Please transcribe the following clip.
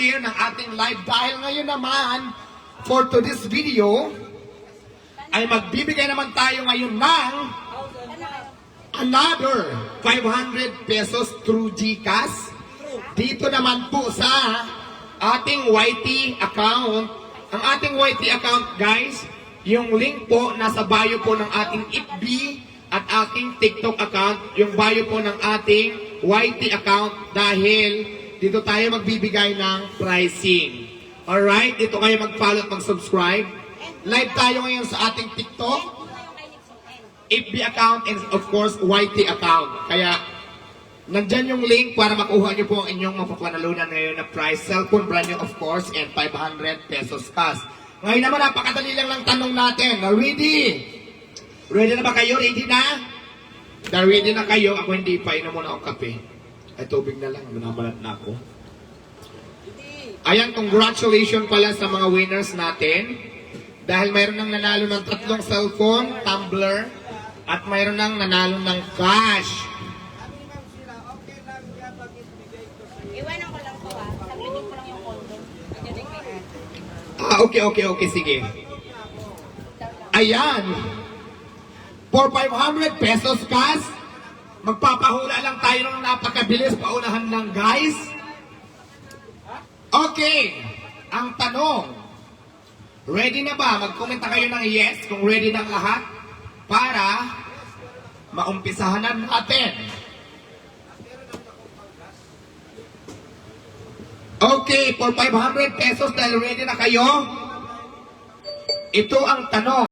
mag-share ng ating live dahil ngayon naman, for today's video, ay magbibigay naman tayo ngayon ng another 500 pesos through GCash. Dito naman po sa ating YT account. Ang ating YT account, guys, yung link po nasa bio po ng ating FB at aking TikTok account, yung bio po ng ating YT account dahil dito tayo magbibigay ng pricing. Alright, dito kayo mag-follow at mag-subscribe. Live tayo ngayon sa ating TikTok. FB account and of course YT account. Kaya nandyan yung link para makuha niyo po ang inyong mapapanalunan ngayon na prize. Cellphone brand new of course and 500 pesos cash. Ngayon naman napakadali lang ng tanong natin. Na ready? Ready na ba kayo? Ready? Na ready na kayo? Ako hindi pa. Inom muna akong kape. Ay tubig na lang. Minabalat na ako. Ayan, congratulations pala sa mga winners natin. Dahil mayroon nang nanalo ng tatlong cellphone, tumbler, at mayroon nang nanalo ng cash. Iwanan ko lang to ah. Saglitin ko lang yung condo. Ah, okay, okay, okay, sige. Ayan. For 500 pesos cash, magpapahula lang tayo ng napakabilis paunahan ng guys. Okay. Ang tanong, ready na ba? Magkomenta kayo ng yes kung ready ang lahat para maumpisahan na natin. Okay, for 500 pesos dahil ready na kayo, ito ang tanong.